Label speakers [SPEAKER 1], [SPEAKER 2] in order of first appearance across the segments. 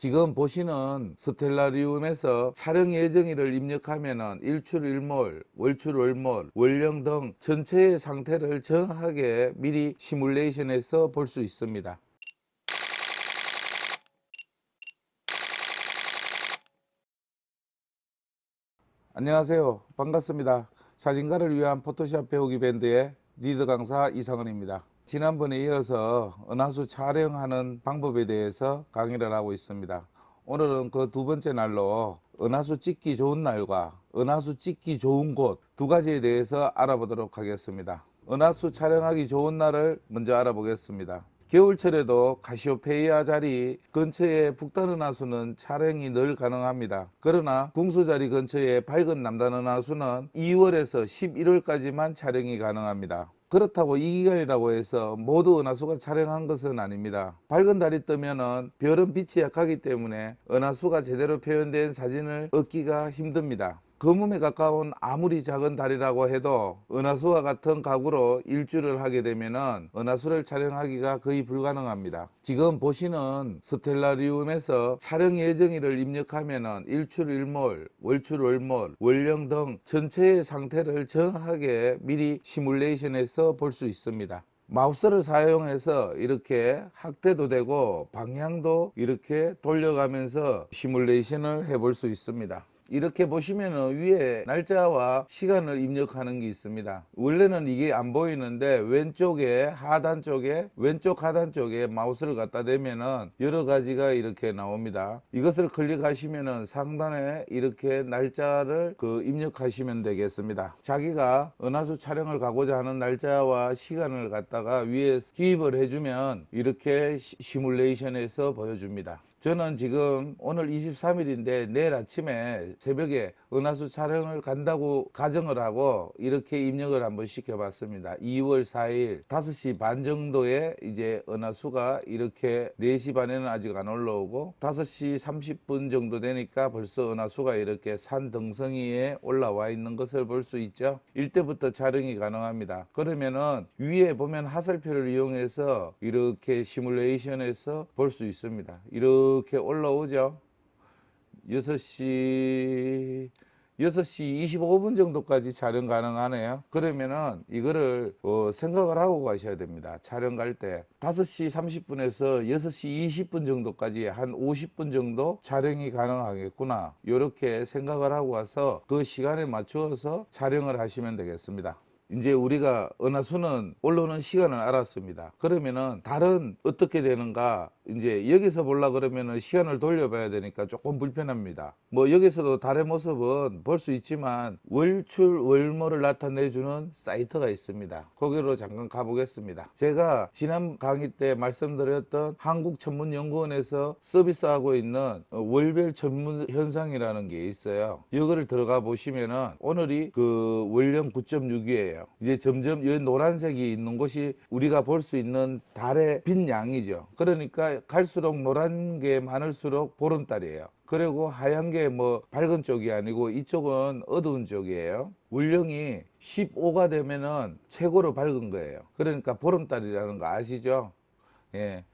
[SPEAKER 1] 지금 보시는 스텔라리움에서 촬영 예정일을 입력하면은 일출 일몰, 월출 월몰, 월령 등 전체의 상태를 정확하게 미리 시뮬레이션해서 볼 수 있습니다. 안녕하세요. 반갑습니다. 사진가를 위한 포토샵 배우기 밴드의 리더 강사 이상은입니다. 지난번에 이어서 은하수 촬영하는 방법에 대해서 강의를 하고 있습니다. 오늘은 그 두 번째 날로 은하수 찍기 좋은 날과 은하수 찍기 좋은 곳 두 가지에 대해서 알아보도록 하겠습니다. 은하수 촬영하기 좋은 날을 먼저 알아보겠습니다. 겨울철에도 가시오페이아 자리 근처에 북단 은하수는 촬영이 늘 가능합니다. 그러나 궁수 자리 근처에 밝은 남단 은하수는 2월에서 11월까지만 촬영이 가능합니다. 그렇다고 이 기간이라고 해서 모두 은하수가 촬영한 것은 아닙니다. 밝은 달이 뜨면은 별은 빛이 약하기 때문에 은하수가 제대로 표현된 사진을 얻기가 힘듭니다. 거몸에 가까운 아무리 작은 달이라고 해도 은하수와 같은 각으로 일주를 하게 되면은 은하수를 촬영하기가 거의 불가능합니다. 지금 보시는 스텔라리움에서 촬영 예정일을 입력하면은 일출 일몰, 월출 월몰, 월령 등 전체의 상태를 정확하게 미리 시뮬레이션해서 볼 수 있습니다. 마우스를 사용해서 이렇게 확대도 되고 방향도 이렇게 돌려가면서 시뮬레이션을 해볼 수 있습니다. 이렇게 보시면은 위에 날짜와 시간을 입력하는 게 있습니다. 원래는 이게 안 보이는데 왼쪽에 하단 쪽에 왼쪽 하단 쪽에 마우스를 갖다 대면은 여러 가지가 이렇게 나옵니다. 이것을 클릭하시면은 상단에 이렇게 날짜를 그 입력하시면 되겠습니다. 자기가 은하수 촬영을 가고자 하는 날짜와 시간을 갖다가 위에 기입을 해주면 이렇게 시- 시뮬레이션해서 보여줍니다. 저는 지금 오늘 23일인데 내일 아침에 새벽에 은하수 촬영을 간다고 가정을 하고 이렇게 입력을 한번 시켜봤습니다. 2월 4일 5시 반 정도에 이제 은하수가 이렇게 4시 반에는 아직 안 올라오고 5시 30분 정도 되니까 벌써 은하수가 이렇게 산 등성이에 올라와 있는 것을 볼 수 있죠. 이때부터 촬영이 가능합니다. 그러면은 위에 보면 하살표를 이용해서 이렇게 시뮬레이션해서 볼 수 있습니다. 이렇게 올라오죠. 6시 6시 25분 정도까지 촬영 가능하네요. 그러면은 이거를 어, 생각을 하고 가셔야 됩니다. 촬영 갈 때 5시 30분에서 6시 20분 정도까지 한 50분 정도 촬영이 가능하겠구나. 이렇게 생각을 하고 와서 그 시간에 맞추어서 촬영을 하시면 되겠습니다. 이제 우리가 은하수는 올라오는 시간을 알았습니다. 그러면은 달은 어떻게 되는가? 이제 여기서 보려 그러면은 시간을 돌려봐야 되니까 조금 불편합니다. 뭐 여기서도 달의 모습은 볼 수 있지만 월출 월모를 나타내주는 사이트가 있습니다. 거기로 잠깐 가보겠습니다. 제가 지난 강의 때 말씀드렸던 한국천문연구원에서 서비스하고 있는 어, 월별 천문 현상이라는 게 있어요. 여기를 들어가 보시면은 오늘이 그 월령 9.6이에요. 이제 점점 이 노란색이 있는 곳이 우리가 볼 수 있는 달의 빛 양이죠. 그러니까 갈수록 노란 게 많을수록 보름달이에요. 그리고 하얀 게 뭐 밝은 쪽이 아니고 이쪽은 어두운 쪽이에요. 월령이 15가 되면은 최고로 밝은 거예요. 그러니까 보름달이라는 거 아시죠? 예.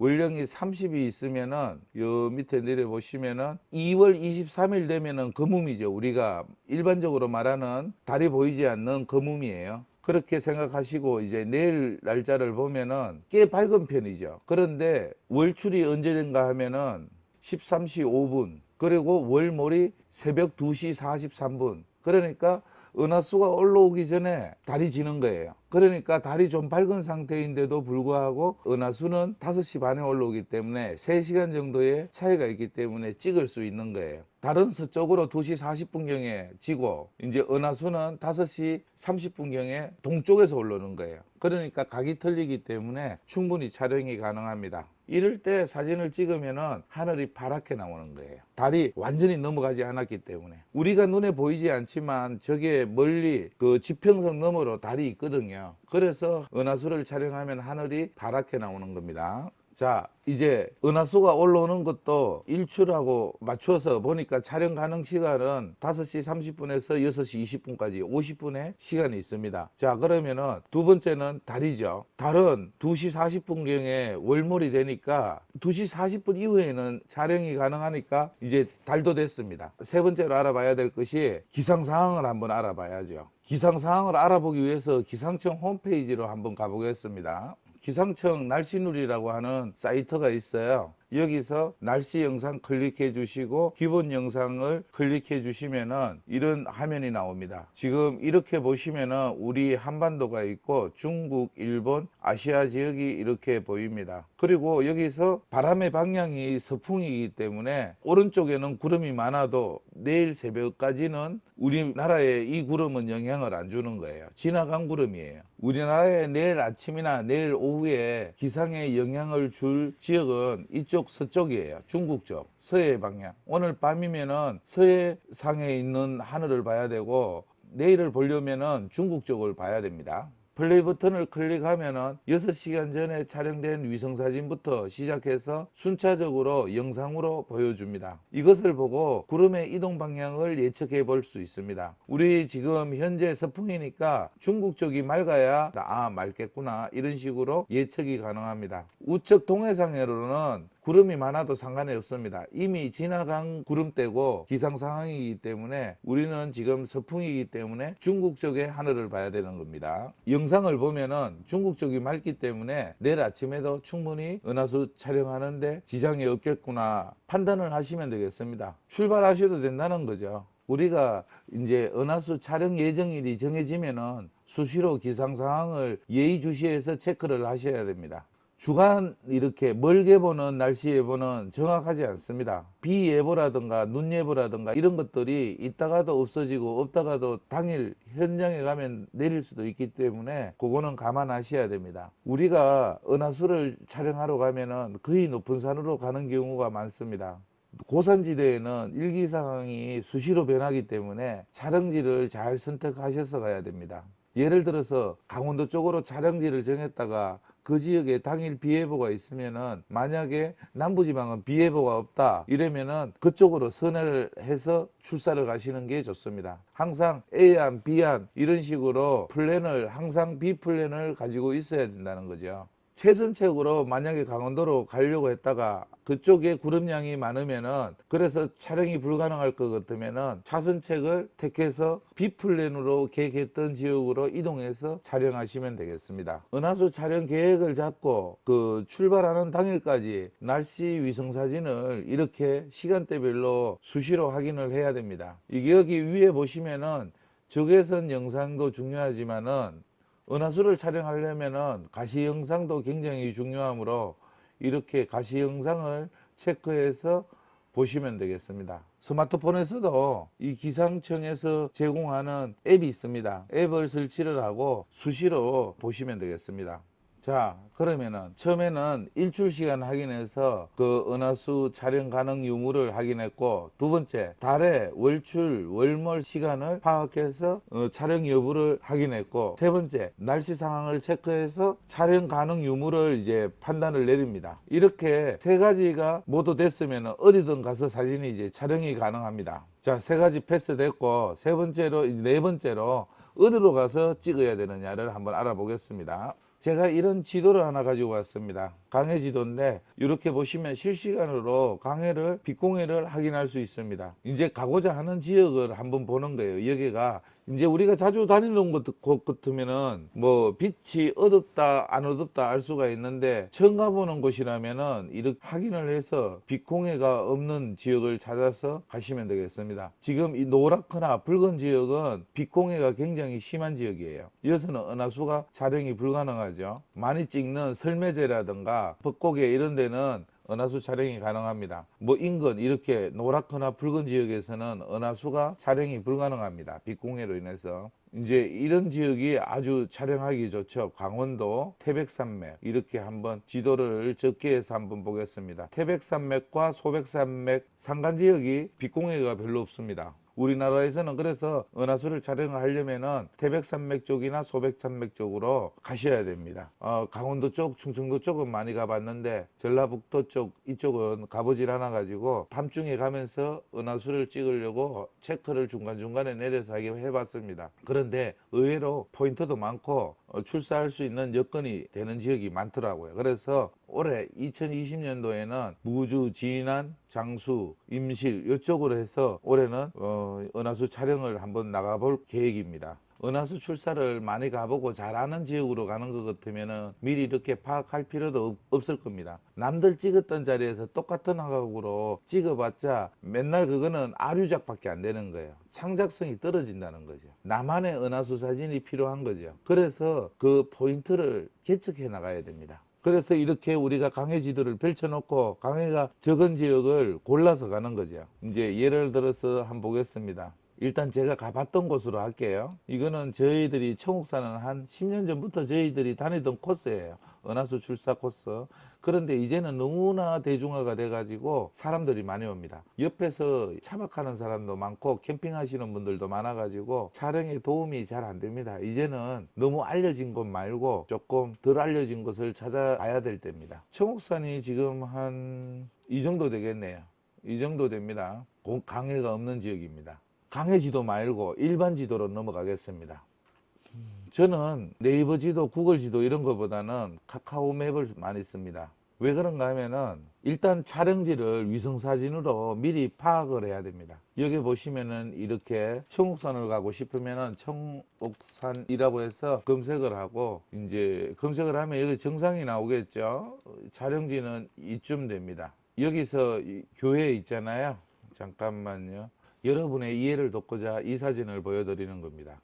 [SPEAKER 1] 월령이 30이 있으면은 요 밑에 내려 보시면은 2월 23일 되면은 거뭄이죠. 우리가 일반적으로 말하는 달이 보이지 않는 거뭄이에요. 그렇게 생각하시고 이제 내일 날짜를 보면은 꽤 밝은 편이죠. 그런데 월출이 언제 된가 하면은 13시 5분 그리고 월몰이 새벽 2시 43분 그러니까 은하수가 올라오기 전에 달이 지는 거예요. 그러니까 달이 좀 밝은 상태인데도 불구하고 은하수는 5시 반에 올라오기 때문에 3시간 정도의 차이가 있기 때문에 찍을 수 있는 거예요. 달은 서쪽으로 2시 40분경에 지고 이제 은하수는 5시 30분경에 동쪽에서 올라오는 거예요. 그러니까 각이 틀리기 때문에 충분히 촬영이 가능합니다. 이럴 때 사진을 찍으면은 하늘이 파랗게 나오는 거예요. 달이 완전히 넘어가지 않았기 때문에. 우리가 눈에 보이지 않지만 저게 멀리 그 지평선 너머로 달이 있거든요. 그래서 은하수를 촬영하면 하늘이 파랗게 나오는 겁니다. 자, 이제 은하수가 올라오는 것도 일출하고 맞춰서 보니까 촬영 가능 시간은 5시 30분에서 6시 20분까지 50분의 시간이 있습니다. 자, 그러면은 두 번째는 달이죠. 달은 2시 40분경에 월몰이 되니까 2시 40분 이후에는 촬영이 가능하니까 이제 달도 됐습니다. 세 번째로 알아봐야 될 것이 기상 상황을 한번 알아봐야죠. 기상 상황을 알아보기 위해서 기상청 홈페이지로 한번 가보겠습니다. 기상청 날씨누리라고 하는 사이트가 있어요. 여기서 날씨 영상 클릭해 주시고 기본 영상을 클릭해 주시면은 이런 화면이 나옵니다. 지금 이렇게 보시면은 우리 한반도가 있고 중국, 일본, 아시아 지역이 이렇게 보입니다. 그리고 여기서 바람의 방향이 서풍이기 때문에 오른쪽에는 구름이 많아도 내일 새벽까지는 우리나라에 이 구름은 영향을 안 주는 거예요. 지나간 구름이에요. 우리나라에 내일 아침이나 내일 오후에 기상에 영향을 줄 지역은 이쪽 서쪽이에요. 중국 쪽, 서해 방향. 오늘 밤이면은 서해 상에 있는 하늘을 봐야 되고 내일을 보려면은 중국 쪽을 봐야 됩니다. 플레이 버튼을 클릭하면은 6시간 전에 촬영된 위성 사진부터 시작해서 순차적으로 영상으로 보여줍니다. 이것을 보고 구름의 이동 방향을 예측해 볼 수 있습니다. 우리 지금 현재 서풍이니까 중국 쪽이 맑아야 아 맑겠구나 이런 식으로 예측이 가능합니다. 우측 동해상으로는 구름이 많아도 상관이 없습니다. 이미 지나간 구름대고 기상 상황이기 때문에 우리는 지금 서풍이기 때문에 중국 쪽의 하늘을 봐야 되는 겁니다. 영상을 보면은 중국 쪽이 맑기 때문에 내일 아침에도 충분히 은하수 촬영하는데 지장이 없겠구나 판단을 하시면 되겠습니다. 출발하셔도 된다는 거죠. 우리가 이제 은하수 촬영 예정일이 정해지면은 수시로 기상 상황을 예의주시해서 체크를 하셔야 됩니다. 주간 이렇게 멀게 보는 날씨 예보는 정확하지 않습니다. 비 예보라든가 눈 예보라든가 이런 것들이 있다가도 없어지고 없다가도 당일 현장에 가면 내릴 수도 있기 때문에 그거는 감안하셔야 됩니다. 우리가 은하수를 촬영하러 가면은 거의 높은 산으로 가는 경우가 많습니다. 고산지대에는 일기 상황이 수시로 변하기 때문에 촬영지를 잘 선택하셔서 가야 됩니다. 예를 들어서 강원도 쪽으로 촬영지를 정했다가 그 지역에 당일 비 예보가 있으면은 만약에 남부지방은 비 예보가 없다 이러면은 그쪽으로 선회를 해서 출사를 가시는 게 좋습니다. 항상 A안, B안 이런 식으로 플랜을 항상 B 플랜을 가지고 있어야 된다는 거죠. 최선책으로 만약에 강원도로 가려고 했다가 그쪽에 구름량이 많으면은 그래서 촬영이 불가능할 것 같으면은 차선책을 택해서 B플랜으로 계획했던 지역으로 이동해서 촬영하시면 되겠습니다. 은하수 촬영 계획을 잡고 그 출발하는 당일까지 날씨 위성 사진을 이렇게 시간대별로 수시로 확인을 해야 됩니다. 이게 여기 위에 보시면은 적외선 영상도 중요하지만은 은하수를 촬영하려면은 가시 영상도 굉장히 중요하므로 이렇게 가시 영상을 체크해서 보시면 되겠습니다. 스마트폰에서도 이 기상청에서 제공하는 앱이 있습니다. 앱을 설치를 하고 수시로 보시면 되겠습니다. 자, 그러면은 처음에는 일출 시간 확인해서 그 은하수 촬영 가능 유무를 확인했고 두 번째 달의 월출 월몰 시간을 파악해서 어, 촬영 여부를 확인했고 세 번째 날씨 상황을 체크해서 촬영 가능 유무를 이제 판단을 내립니다. 이렇게 세 가지가 모두 됐으면 어디든 가서 사진이 이제 촬영이 가능합니다. 자, 세 가지 패스됐고 세 번째로 네 번째로 어디로 가서 찍어야 되느냐를 한번 알아보겠습니다. 제가 이런 지도를 하나 가지고 왔습니다. 강해 지도인데 이렇게 보시면 실시간으로 강해를 빛공해를 확인할 수 있습니다. 이제 가고자 하는 지역을 한번 보는 거예요. 여기가 이제 우리가 자주 다니는 곳, 곳 같으면은 뭐 빛이 어둡다 안 어둡다 알 수가 있는데 처음 가보는 곳이라면은 이렇게 확인을 해서 빛공해가 없는 지역을 찾아서 가시면 되겠습니다. 지금 이 노랗거나 붉은 지역은 빛공해가 굉장히 심한 지역이에요. 이어서는 은하수가 촬영이 불가능하죠. 많이 찍는 설매제라든가 벚고개 이런 데는 은하수 촬영이 가능합니다. 뭐 인근 이렇게 노랗거나 붉은 지역에서는 은하수가 촬영이 불가능합니다. 빛공해로 인해서. 이제 이런 지역이 아주 촬영하기 좋죠. 강원도 태백산맥 이렇게 한번 지도를 적게 해서 한번 보겠습니다. 태백산맥과 소백산맥 산간 지역이 빛공해가 별로 없습니다. 우리나라에서는 그래서 은하수를 촬영을 하려면은 태백산맥 쪽이나 소백산맥 쪽으로 가셔야 됩니다. 어, 강원도 쪽, 충청도 쪽은 많이 가봤는데 전라북도 쪽 이쪽은 가보질 않아 가지고 밤중에 가면서 은하수를 찍으려고 체크를 중간중간에 내려서 하게 해봤습니다. 그런데 의외로 포인트도 많고 어, 출사할 수 있는 여건이 되는 지역이 많더라고요. 그래서 올해 2020년도에는 무주, 진안, 장수, 임실 이쪽으로 해서 올해는 어, 은하수 촬영을 한번 나가볼 계획입니다. 은하수 출사를 많이 가보고 잘하는 지역으로 가는 것 같으면은 미리 이렇게 파악할 필요도 없- 없을 겁니다. 남들 찍었던 자리에서 똑같은 화각으로 찍어봤자 맨날 그거는 아류작밖에 안 되는 거예요. 창작성이 떨어진다는 거죠. 나만의 은하수 사진이 필요한 거죠. 그래서 그 포인트를 개척해 나가야 됩니다. 그래서 이렇게 우리가 강해 지도를 펼쳐놓고 강해가 적은 지역을 골라서 가는 거죠. 이제 예를 들어서 한번 보겠습니다. 일단 제가 가봤던 곳으로 할게요. 이거는 저희들이 청옥사는 한 10년 전부터 저희들이 다니던 코스예요. 은하수 출사 코스. 그런데 이제는 너무나 대중화가 돼가지고 사람들이 많이 옵니다. 옆에서 차박하는 사람도 많고 캠핑하시는 분들도 많아가지고 촬영에 도움이 잘 안 됩니다. 이제는 너무 알려진 곳 말고 조금 덜 알려진 곳을 찾아가야 될 때입니다. 청옥산이 지금 한 이 정도 되겠네요. 이 정도 됩니다. 공- 강해가 없는 지역입니다. 강해 지도 말고 일반 지도로 넘어가겠습니다. 저는 네이버 지도, 구글 지도 이런 것보다는 카카오 맵을 많이 씁니다. 왜 그런가 하면은 일단 촬영지를 위성 사진으로 미리 파악을 해야 됩니다. 여기 보시면은 이렇게 청옥산을 가고 싶으면은 청옥산이라고 해서 검색을 하고 이제 검색을 하면 여기 정상이 나오겠죠. 촬영지는 이쯤 됩니다. 여기서 이 교회 있잖아요. 잠깐만요. 여러분의 이해를 돕고자 이 사진을 보여드리는 겁니다.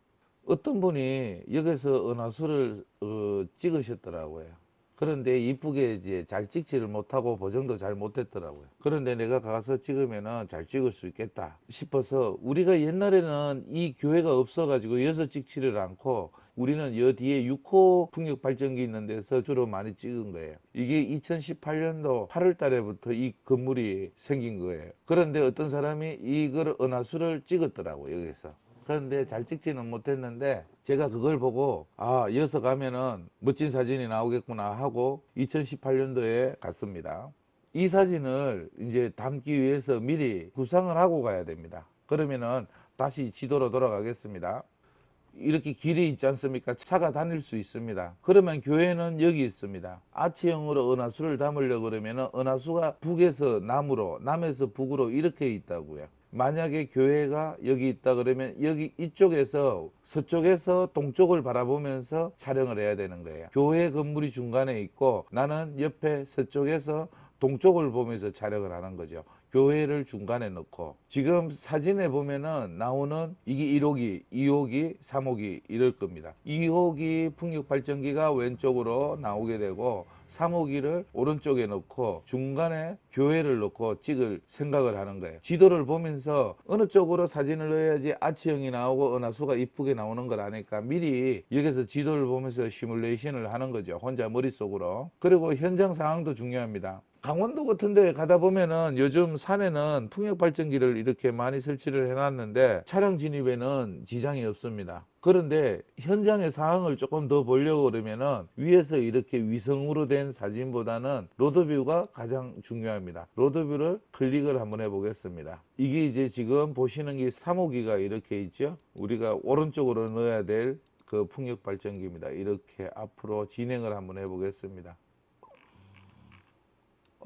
[SPEAKER 1] 어떤 분이 여기서 은하수를 어, 찍으셨더라고요. 그런데 이쁘게 이제 잘 찍지를 못하고 보정도 잘 못했더라고요. 그런데 내가 가서 찍으면은 잘 찍을 수 있겠다 싶어서 우리가 옛날에는 이 교회가 없어가지고 여기서 찍지를 않고 우리는 여 뒤에 6호 풍력 발전기 있는 데서 주로 많이 찍은 거예요. 이게 2018년도 8월 달에부터 이 건물이 생긴 거예요. 그런데 어떤 사람이 이걸 은하수를 찍었더라고요, 여기서. 그런데 잘 찍지는 못했는데 제가 그걸 보고 아 이어서 가면은 멋진 사진이 나오겠구나 하고 2018년도에 갔습니다. 이 사진을 이제 담기 위해서 미리 구상을 하고 가야 됩니다. 그러면은 다시 지도로 돌아가겠습니다. 이렇게 길이 있지 않습니까? 차가 다닐 수 있습니다. 그러면 교회는 여기 있습니다. 아치형으로 은하수를 담으려고 그러면 은하수가 북에서 남으로, 남에서 북으로 이렇게 있다고요. 만약에 교회가 여기 있다 그러면 여기 이쪽에서 서쪽에서 동쪽을 바라보면서 촬영을 해야 되는 거예요. 교회 건물이 중간에 있고 나는 옆에 서쪽에서 동쪽을 보면서 촬영을 하는 거죠. 교회를 중간에 넣고 지금 사진에 보면은 나오는 이게 1호기, 2호기, 3호기 이럴 겁니다. 2호기 풍력 발전기가 왼쪽으로 나오게 되고 3호기를 오른쪽에 넣고 중간에 교회를 넣고 찍을 생각을 하는 거예요. 지도를 보면서 어느 쪽으로 사진을 넣어야지 아치형이 나오고 은하수가 이쁘게 나오는 걸 아니까 미리 여기서 지도를 보면서 시뮬레이션을 하는 거죠. 혼자 머릿속으로. 그리고 현장 상황도 중요합니다. 강원도 같은 데 가다 보면은 요즘 산에는 풍력 발전기를 이렇게 많이 설치를 해놨는데 차량 진입에는 지장이 없습니다. 그런데 현장의 상황을 조금 더 보려고 그러면은 위에서 이렇게 위성으로 된 사진보다는 로드뷰가 가장 중요합니다. 로드뷰를 클릭을 한번 해보겠습니다. 이게 이제 지금 보시는 게 3호기가 이렇게 있죠. 우리가 오른쪽으로 넣어야 될 그 풍력 발전기입니다. 이렇게 앞으로 진행을 한번 해보겠습니다.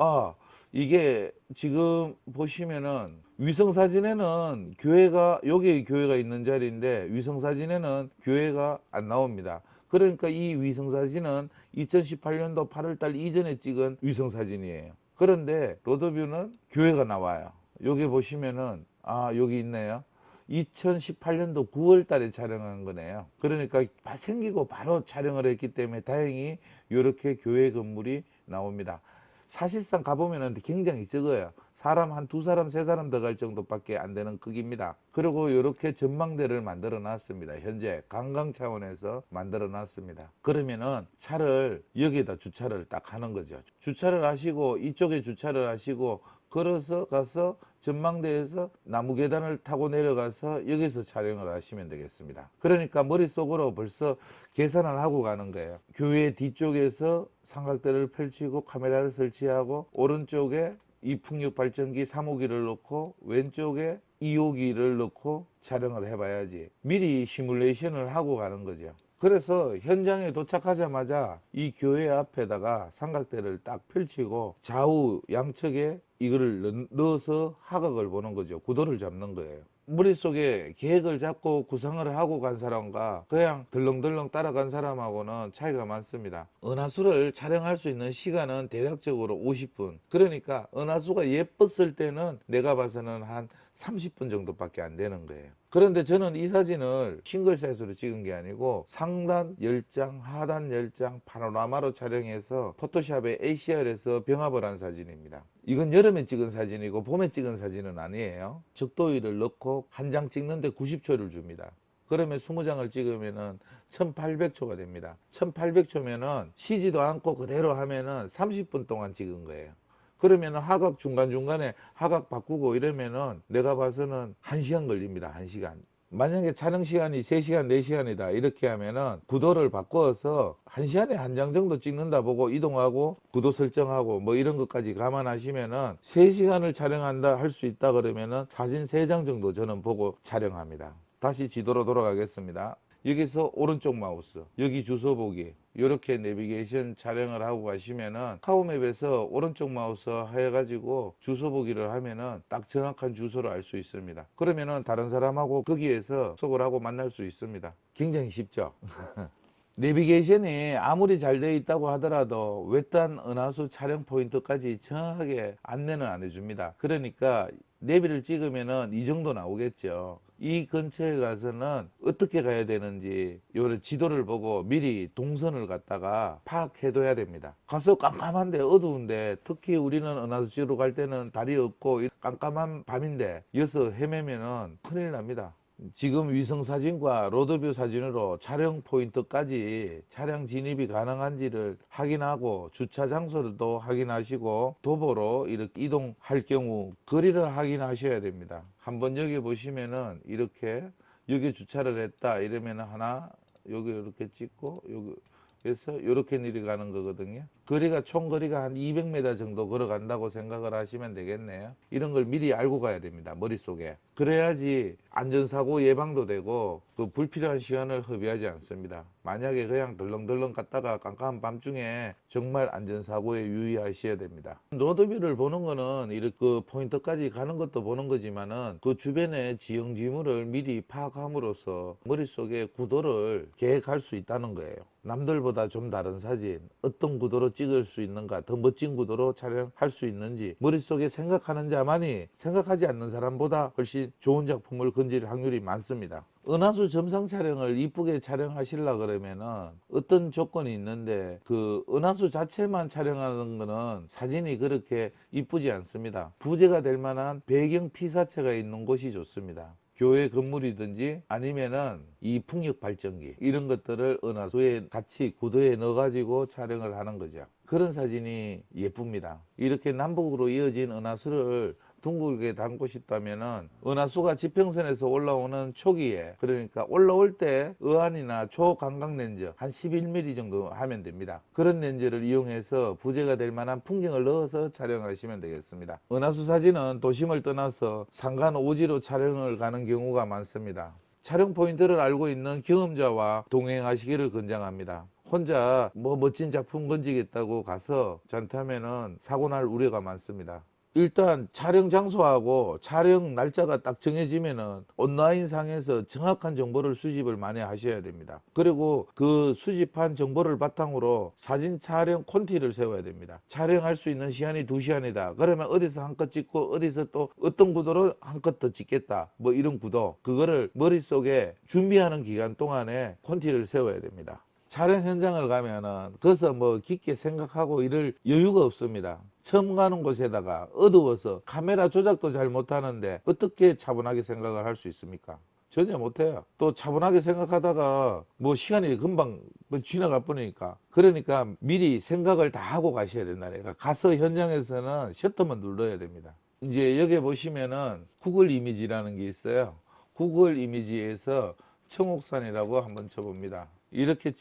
[SPEAKER 1] 아, 이게 지금 보시면은 위성 사진에는 교회가 여기 교회가 있는 자리인데 위성 사진에는 교회가 안 나옵니다. 그러니까 이 위성 사진은 2018년도 8월 달 이전에 찍은 위성 사진이에요. 그런데 로드뷰는 교회가 나와요. 여기 보시면은 아, 여기 있네요. 2018년도 9월 달에 촬영한 거네요. 그러니까 바- 생기고 바로 촬영을 했기 때문에 다행히 이렇게 교회 건물이 나옵니다. 사실상 가보면은 굉장히 적어요. 사람 한 두 사람, 세 사람 더갈 정도밖에 안 되는 크기입니다. 그리고 이렇게 전망대를 만들어 놨습니다. 현재 관광 차원에서 만들어 놨습니다. 그러면은 차를 여기다 주차를 딱 하는 거죠. 주차를 하시고 이쪽에 주차를 하시고 걸어서 가서 전망대에서 나무 계단을 타고 내려가서 여기서 촬영을 하시면 되겠습니다. 그러니까 머릿속으로 벌써 계산을 하고 가는 거예요. 교회 뒤쪽에서 삼각대를 펼치고 카메라를 설치하고 오른쪽에 이풍육 발전기 3호기를 넣고 왼쪽에 2호기를 넣고 촬영을 해봐야지 미리 시뮬레이션을 하고 가는 거죠. 그래서 현장에 도착하자마자 이 교회 앞에다가 삼각대를 딱 펼치고 좌우 양측에 이거를 넣- 넣어서 하각을 보는 거죠. 구도를 잡는 거예요. 머릿속에 계획을 잡고 구상을 하고 간 사람과 그냥 덜렁덜렁 따라간 사람하고는 차이가 많습니다. 은하수를 촬영할 수 있는 시간은 대략적으로 50분. 그러니까 은하수가 예뻤을 때는 내가 봐서는 한 30분 정도밖에 안 되는 거예요. 그런데 저는 이 사진을 싱글샷으로 찍은 게 아니고 상단 10장, 하단 10장 파노라마로 촬영해서 포토샵에 ACR에서 병합을 한 사진입니다. 이건 여름에 찍은 사진이고 봄에 찍은 사진은 아니에요. 적도위를 넣고 한 장 찍는데 90초를 줍니다. 그러면 20장을 찍으면은 1800초가 됩니다. 1800초면은 쉬지도 않고 그대로 하면은 30분 동안 찍은 거예요. 그러면 하각 중간중간에 하각 바꾸고 이러면은 내가 봐서는 1시간 걸립니다. 1시간. 만약에 촬영 시간이 3시간, 4시간이다. 이렇게 하면은 구도를 바꿔서 1시간에 한 장 정도 찍는다 보고 이동하고 구도 설정하고 뭐 이런 것까지 감안하시면은 3시간을 촬영한다 할 수 있다 그러면은 사진 3장 정도 저는 보고 촬영합니다. 다시 지도로 돌아가겠습니다. 여기서 오른쪽 마우스, 여기 주소 보기, 이렇게 내비게이션 촬영을 하고 가시면은 카우맵에서 오른쪽 마우스 해가지고 주소 보기를 하면은 딱 정확한 주소를 알 수 있습니다. 그러면은 다른 사람하고 거기에서 속을 하고 만날 수 있습니다. 굉장히 쉽죠. 내비게이션이 아무리 잘 되어 있다고 하더라도 외딴 은하수 촬영 포인트까지 정확하게 안내는 안 해줍니다. 그러니까 내비를 찍으면은 이 정도 나오겠죠. 이 근처에 가서는 어떻게 가야 되는지 요런 지도를 보고 미리 동선을 갖다가 파악해둬야 됩니다. 가서 깜깜한데 어두운데 특히 우리는 은하수 찍으러 갈 때는 달이 없고 이 깜깜한 밤인데 여기서 헤매면은 큰일 납니다. 지금 위성 사진과 로드뷰 사진으로 촬영 포인트까지 차량 진입이 가능한지를 확인하고 주차 장소도 확인하시고 도보로 이렇게 이동할 경우 거리를 확인하셔야 됩니다. 한번 여기 보시면은 이렇게 여기 주차를 했다 이러면은 하나 여기 이렇게 찍고 여기 그래서 이렇게 내려가는 거거든요. 거리가 총 거리가 한 200m 정도 걸어간다고 생각을 하시면 되겠네요. 이런 걸 미리 알고 가야 됩니다. 머릿속에. 그래야지 안전사고 예방도 되고 그 불필요한 시간을 허비하지 않습니다. 만약에 그냥 덜렁덜렁 갔다가 깜깜한 밤중에 정말 안전사고에 유의하셔야 됩니다. 로드뷰를 보는 거는 이렇게 그 포인트까지 가는 것도 보는 거지만은 그 주변의 지형 지물을 미리 파악함으로써 머릿속에 구도를 계획할 수 있다는 거예요. 남들보다 좀 다른 사진, 어떤 구도로 찍을 수 있는가, 더 멋진 구도로 촬영할 수 있는지 머릿속에 생각하는 자만이 생각하지 않는 사람보다 훨씬 좋은 작품을 건질 확률이 많습니다. 은하수 점상 촬영을 이쁘게 촬영하시려 그러면은 어떤 조건이 있는데 그 은하수 자체만 촬영하는 거는 사진이 그렇게 이쁘지 않습니다. 부재가 될 만한 배경 피사체가 있는 곳이 좋습니다. 교회 건물이든지 아니면은 이 풍력 발전기 이런 것들을 은하수에 같이 구도에 넣어 가지고 촬영을 하는 거죠. 그런 사진이 예쁩니다. 이렇게 남북으로 이어진 은하수를 둥글게 담고 싶다면은 은하수가 지평선에서 올라오는 초기에 그러니까 올라올 때 어안이나 초광각 렌즈 한 11mm 정도 하면 됩니다. 그런 렌즈를 이용해서 부재가 될 만한 풍경을 넣어서 촬영하시면 되겠습니다. 은하수 사진은 도심을 떠나서 산간 오지로 촬영을 가는 경우가 많습니다. 촬영 포인트를 알고 있는 경험자와 동행하시기를 권장합니다. 혼자 뭐 멋진 작품 건지겠다고 가서 잔타면은 사고 날 우려가 많습니다. 일단 촬영 장소하고 촬영 날짜가 딱 정해지면은 온라인 상에서 정확한 정보를 수집을 많이 하셔야 됩니다. 그리고 그 수집한 정보를 바탕으로 사진 촬영 콘티를 세워야 됩니다. 촬영할 수 있는 시간이 두시간이다 그러면 어디서 한컷 찍고 어디서 또 어떤 구도로 한컷더 찍겠다. 뭐 이런 구도. 그거를 머릿속에 준비하는 기간 동안에 콘티를 세워야 됩니다. 촬영 현장을 가면은 거기서 뭐 깊게 생각하고 이럴 여유가 없습니다. 처음 가는 곳에다가 어두워서 카메라 조작도 잘 못하는데 어떻게 차분하게 생각을 할 수 있습니까? 전혀 못해요. 또 차분하게 생각하다가 뭐 시간이 금방 뭐 지나갈 뿐이니까. 그러니까 미리 생각을 다 하고 가셔야 된다. 그러니까 가서 현장에서는 셔터만 눌러야 됩니다. 이제 여기 보시면은 구글 이미지라는 게 있어요. 구글 이미지에서 청옥산이라고 한번 쳐봅니다. 이렇게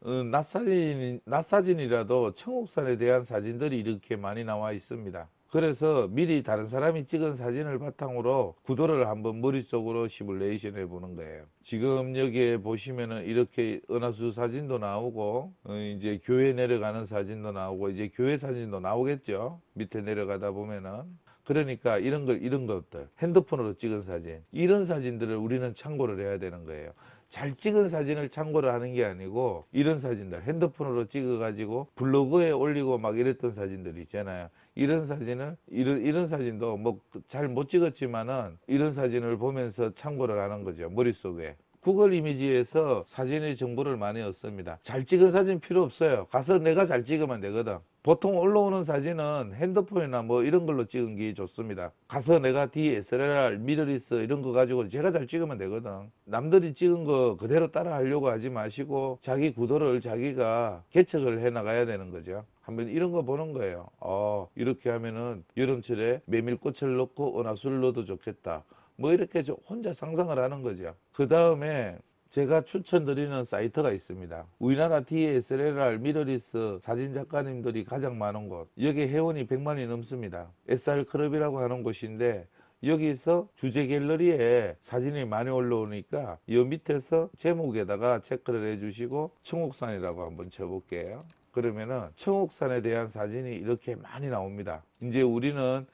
[SPEAKER 1] 어, 낮사진 낮사진이라도 청옥산에 대한 사진들이 이렇게 많이 나와 있습니다. 그래서 미리 다른 사람이 찍은 사진을 바탕으로 구도를 한번 머릿속으로 시뮬레이션 해보는 거예요. 지금 여기에 보시면은 이렇게 은하수 사진도 나오고 어, 이제 교회 내려가는 사진도 나오고 이제 교회 사진도 나오겠죠. 밑에 내려가다 보면은 그러니까 이런 걸 이런 것들 핸드폰으로 찍은 사진 이런 사진들을 우리는 참고를 해야 되는 거예요. 잘 찍은 사진을 참고를 하는 게 아니고 이런 사진들 핸드폰으로 찍어 가지고 블로그에 올리고 막 이랬던 사진들 있잖아요. 이런 사진을 이런 이런 사진도 뭐 잘 못 찍었지만은 이런 사진을 보면서 참고를 하는 거죠. 머릿속에. 구글 이미지에서 사진의 정보를 많이 얻습니다. 잘 찍은 사진 필요 없어요. 가서 내가 잘 찍으면 되거든. 보통 올라오는 사진은 핸드폰이나 뭐 이런 걸로 찍은 게 좋습니다. 가서 내가 DSLR, 미러리스 이런 거 가지고 제가 잘 찍으면 되거든. 남들이 찍은 거 그대로 따라 하려고 하지 마시고 자기 구도를 자기가 개척을 해 나가야 되는 거죠. 한번 이런 거 보는 거예요. 어, 이렇게 하면은 여름철에 메밀꽃을 넣고 은하수를 넣어도 좋겠다. 뭐 이렇게 좀 혼자 상상을 하는 거죠. 그 다음에 제가 추천드리는 사이트가 있습니다. 우리나라 DSLR 미러리스 사진 작가님들이 가장 많은 곳. 여기 회원이 100만이 넘습니다. SR 클럽이라고 하는 곳인데 여기서 주제 갤러리에 사진이 많이 올라오니까 이 밑에서 제목에다가 체크를 해주시고 청옥산이라고 한번 쳐볼게요. 그러면은 청옥산에 대한 사진이 이렇게 많이 나옵니다. 이제 우리는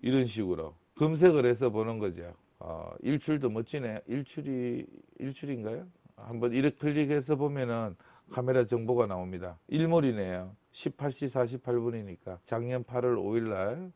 [SPEAKER 1] 이런 식으로 검색을 해서 보는 거죠. 어, 일출도 멋지네. 일출이 일출인가요? 한번 이렇게 클릭해서 보면은 카메라 정보가 나옵니다. 일몰이네요. 18시 48분이니까 작년 8월 5일 날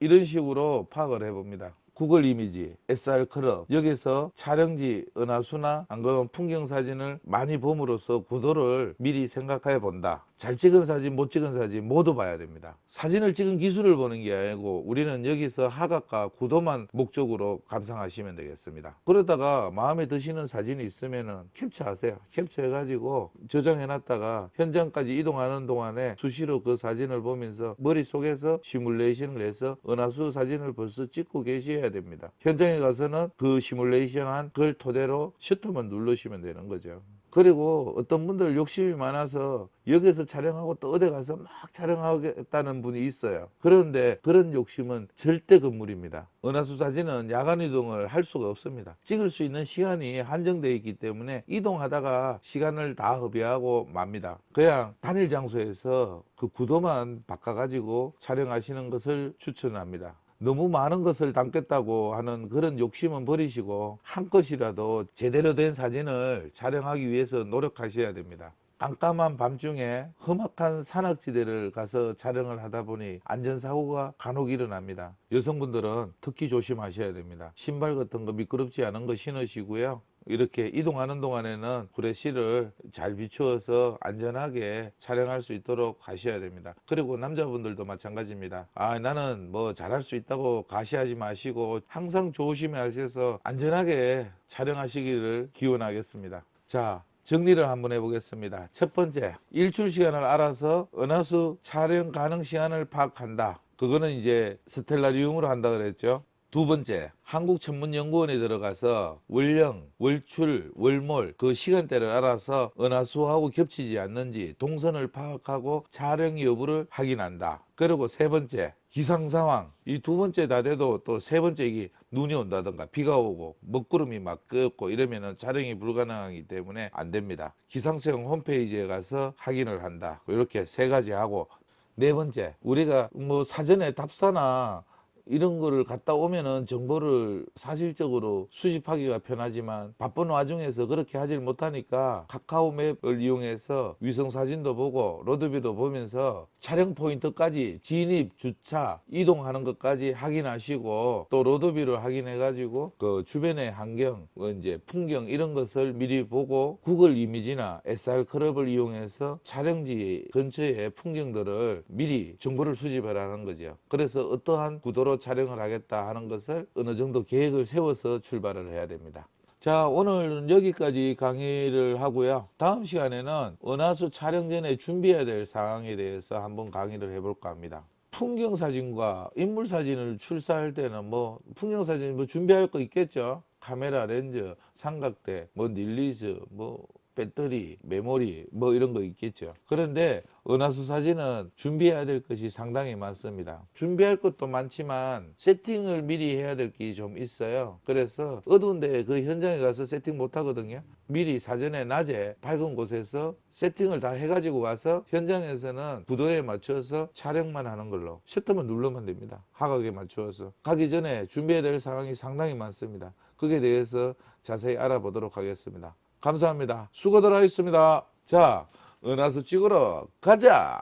[SPEAKER 1] 이런 식으로 파악을 해봅니다. 구글 이미지, SR 클럽 여기서 촬영지 은하수나 안 그러면 풍경 사진을 많이 봄으로써 구도를 미리 생각해 본다. 잘 찍은 사진, 못 찍은 사진 모두 봐야 됩니다. 사진을 찍은 기술을 보는 게 아니고 우리는 여기서 하각과 구도만 목적으로 감상하시면 되겠습니다. 그러다가 마음에 드시는 사진이 있으면은 캡처하세요. 캡처해가지고 저장해놨다가 현장까지 이동하는 동안에 수시로 그 사진을 보면서 머릿속에서 시뮬레이션을 해서 은하수 사진을 벌써 찍고 계셔야 됩니다. 현장에 가서는 그 시뮬레이션한 그걸 토대로 셔터만 누르시면 되는 거죠. 그리고 어떤 분들 욕심이 많아서 여기서 촬영하고 또 어디 가서 막 촬영하겠다는 분이 있어요. 그런데 그런 욕심은 절대 건물입니다. 은하수 사진은 야간 이동을 할 수가 없습니다. 찍을 수 있는 시간이 한정되어 있기 때문에 이동하다가 시간을 다 허비하고 맙니다. 그냥 단일 장소에서 그 구도만 바꿔가지고 촬영하시는 것을 추천합니다. 너무 많은 것을 담겠다고 하는 그런 욕심은 버리시고 한 컷이라도 제대로 된 사진을 촬영하기 위해서 노력하셔야 됩니다. 깜깜한 밤중에 험악한 산악지대를 가서 촬영을 하다 보니 안전사고가 간혹 일어납니다. 여성분들은 특히 조심하셔야 됩니다. 신발 같은 거 미끄럽지 않은 거 신으시고요. 이렇게 이동하는 동안에는 후레쉬를 잘 비추어서 안전하게 촬영할 수 있도록 하셔야 됩니다. 그리고 남자분들도 마찬가지입니다. 아, 나는 뭐 잘할 수 있다고 가시하지 마시고 항상 조심하셔서 안전하게 촬영하시기를 기원하겠습니다. 자, 정리를 한번 해보겠습니다. 첫 번째, 일출 시간을 알아서 은하수 촬영 가능 시간을 파악한다. 그거는 이제 스텔라리움으로 한다 그랬죠. 두 번째, 한국천문연구원에 들어가서 월령, 월출, 월몰 그 시간대를 알아서 은하수하고 겹치지 않는지 동선을 파악하고 촬영 여부를 확인한다. 그리고 세 번째, 기상 상황. 이 두 번째 다 돼도 또 세 번째 이게 눈이 온다든가 비가 오고 먹구름이 막 끄고 이러면은 촬영이 불가능하기 때문에 안 됩니다. 기상청 홈페이지에 가서 확인을 한다. 이렇게 세 가지 하고 네 번째, 우리가 뭐 사전에 답사나 이런 거를 갔다 오면은 정보를 사실적으로 수집하기가 편하지만 바쁜 와중에서 그렇게 하질 못하니까 카카오 맵을 이용해서 위성 사진도 보고 로드뷰도 보면서 촬영 포인트까지 진입, 주차, 이동하는 것까지 확인하시고 또 로드뷰를 확인해 가지고 그 주변의 환경, 뭐 이제 풍경 이런 것을 미리 보고 구글 이미지나 SR 클럽을 이용해서 촬영지 근처의 풍경들을 미리 정보를 수집하라는 거죠. 그래서 어떠한 구도로 촬영을 하겠다 하는 것을 어느 정도 계획을 세워서 출발을 해야 됩니다. 자, 오늘은 여기까지 강의를 하고요. 다음 시간에는 은하수 촬영 전에 준비해야 될 사항에 대해서 한번 강의를 해볼까 합니다. 풍경 사진과 인물 사진을 출사할 때는 뭐 풍경 사진 뭐 준비할 거 있겠죠. 카메라 렌즈, 삼각대, 뭐 닐리즈, 뭐 배터리, 메모리 뭐 이런 거 있겠죠. 그런데 은하수 사진은 준비해야 될 것이 상당히 많습니다. 준비할 것도 많지만 세팅을 미리 해야 될 게 좀 있어요. 그래서 어두운데 그 현장에 가서 세팅 못 하거든요. 미리 사전에 낮에 밝은 곳에서 세팅을 다 해가지고 와서 현장에서는 구도에 맞춰서 촬영만 하는 걸로 셔터만 누르면 됩니다. 하각에 맞추어서 가기 전에 준비해야 될 상황이 상당히 많습니다. 그에 대해서 자세히 알아보도록 하겠습니다. 감사합니다. 수고들 하셨습니다. 자, 은하수 찍으러 가자!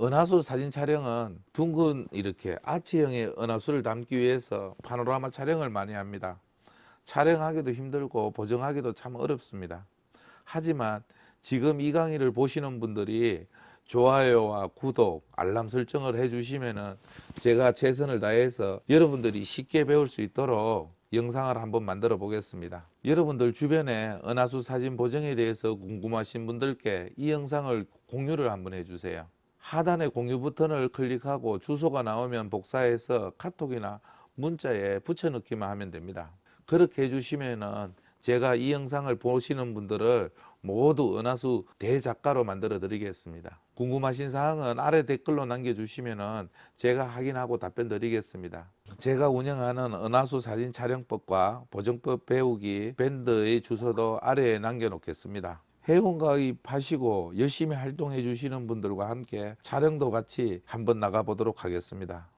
[SPEAKER 1] 은하수 사진 촬영은 둥근 이렇게 아치형의 은하수를 담기 위해서 파노라마 촬영을 많이 합니다. 촬영하기도 힘들고 보정하기도 참 어렵습니다. 하지만 지금 이 강의를 보시는 분들이 좋아요와 구독, 알람 설정을 해주시면은 제가 최선을 다해서 여러분들이 쉽게 배울 수 있도록 영상을 한번 만들어 보겠습니다. 여러분들 주변에 은하수 사진 보정에 대해서 궁금하신 분들께 이 영상을 공유를 한번 해주세요. 하단의 공유 버튼을 클릭하고 주소가 나오면 복사해서 카톡이나 문자에 붙여넣기만 하면 됩니다. 그렇게 해주시면은 제가 이 영상을 보시는 분들을 모두 은하수 대작가로 만들어 드리겠습니다. 궁금하신 사항은 아래 댓글로 남겨주시면은 제가 확인하고 답변 드리겠습니다. 제가 운영하는 은하수 사진 촬영법과 보정법 배우기 밴드의 주소도 아래에 남겨놓겠습니다. 회원 가입하시고 열심히 활동해 주시는 분들과 함께 촬영도 같이 한번 나가 보도록 하겠습니다.